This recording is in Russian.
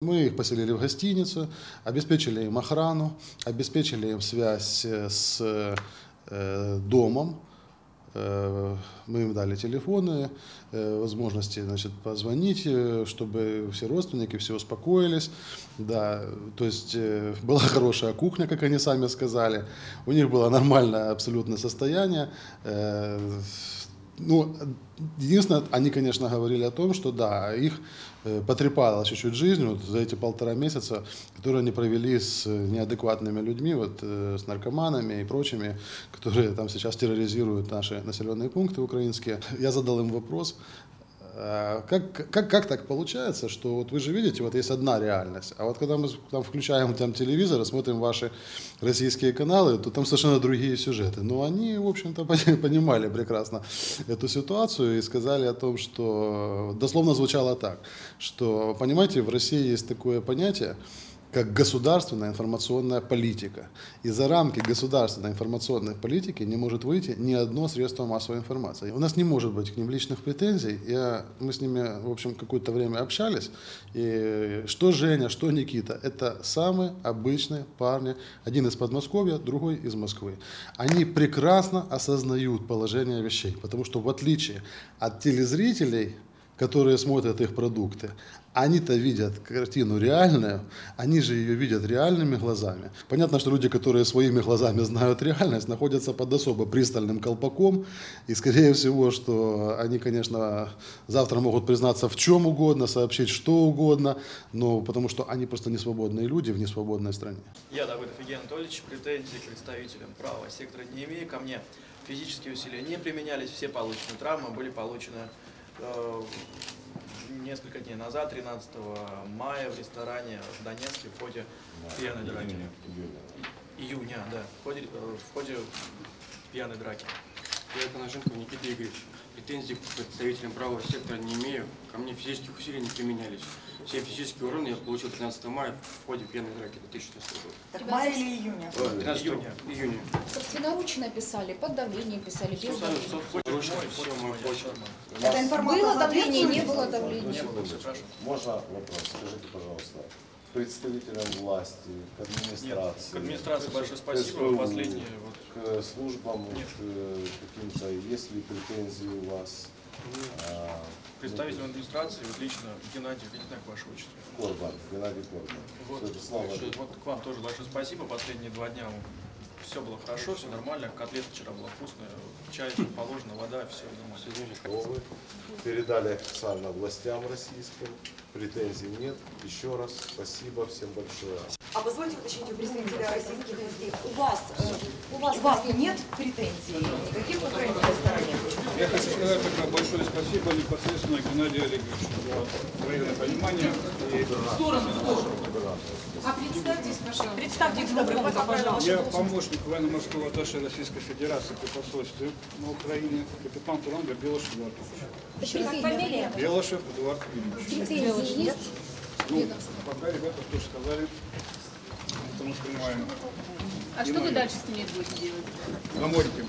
Мы их поселили в гостиницу, обеспечили им охрану, обеспечили им связь э, с э, домом. Э, Мы им дали телефоны, э, возможности значит, позвонить, э, чтобы все родственники все успокоились. Да, то есть э, была хорошая кухня, как они сами сказали. У них было нормальное абсолютно состояние. Э, ну, единственное, они, конечно, говорили о том, что да, их э, потрепала чуть-чуть жизнь вот за эти полтора месяца, которые они провели с э, неадекватными людьми, вот, э, с наркоманами и прочими, которые там сейчас терроризируют наши населенные пункты украинские. Я задал им вопрос, Как, как, как так получается, что вот вы же видите, вот есть одна реальность, а вот когда мы там включаем там телевизор и смотрим ваши российские каналы, то там совершенно другие сюжеты. Но они, в общем-то, пони- понимали прекрасно эту ситуацию и сказали о том, что дословно звучало так, что, понимаете, в России есть такое понятие, как государственная информационная политика. И за рамки государственной информационной политики не может выйти ни одно средство массовой информации. У нас не может быть к ним личных претензий. Я, мы с ними, в общем, какое-то время общались. И что Женя, что Никита, это самые обычные парни. Один из Подмосковья, другой из Москвы. Они прекрасно осознают положение вещей, потому что в отличие от телезрителей, которые смотрят их продукты, они-то видят картину реальную, они же ее видят реальными глазами. Понятно, что люди, которые своими глазами знают реальность, находятся под особо пристальным колпаком, и скорее всего, что они, конечно, завтра могут признаться в чем угодно, сообщить что угодно, но потому что они просто не свободные люди в несвободной стране. Я, Давыдов Евгений Анатольевич, претензий к представителям правого сектора не имею. Ко мне физические усилия не применялись, все полученные травмы были получены несколько дней назад, 13 мая, в ресторане в Донецке в ходе пьяной драки. Июня, да, в ходе, э, в ходе пьяной драки. Я Коношенков Никита Игоревич. Претензий к представителям правого сектора не имею. Ко мне физических усилий не применялись. Все физические уроны я получил 13 мая в ходе пьяной драки 2016 года. Так мая или июня? 13 Июня. июня. Собственноручно писали, под давлением писали, без давления. все, Ручно, все мое почерк. Эта информация Было давление, не было давления. Можно вопрос? Скажите, пожалуйста, представителям власти, к администрации, Нет, к администрации большое к спасибо. СБУ, Последние вот к службам Нет. э, каким-то, есть ли претензии у вас? А, представителям ну, администрации, вот лично Геннадий, я не знаю, как ваше отчество. Корбан, Геннадий Корбан. Вот, это слава Богу. вот к вам тоже большое спасибо. Последние два дня все было хорошо, все нормально. Котлета вчера была вкусная, чай положено, вода, все нормально. Передали официально властям российским. Претензий нет. Еще раз спасибо всем большое. А позвольте уточнить у представителя российских властей. У вас, э, У вас у вас нет претензий никаких к украинской стороне? Я хочу сказать тогда большое спасибо непосредственно Геннадию Олеговичу за военное понимание. И А представьтесь, пожалуйста. Представьтесь, добрый год, пожалуйста. я помощник военно-морского атташе Российской Федерации при посольстве на Украине, капитан Турангер Белошев Эдуард Ильич. Белошев Эдуард Ильич. Ну, пока ребята тоже сказали, это мы понимаем. А что вы дальше с ними будете делать? На морьке.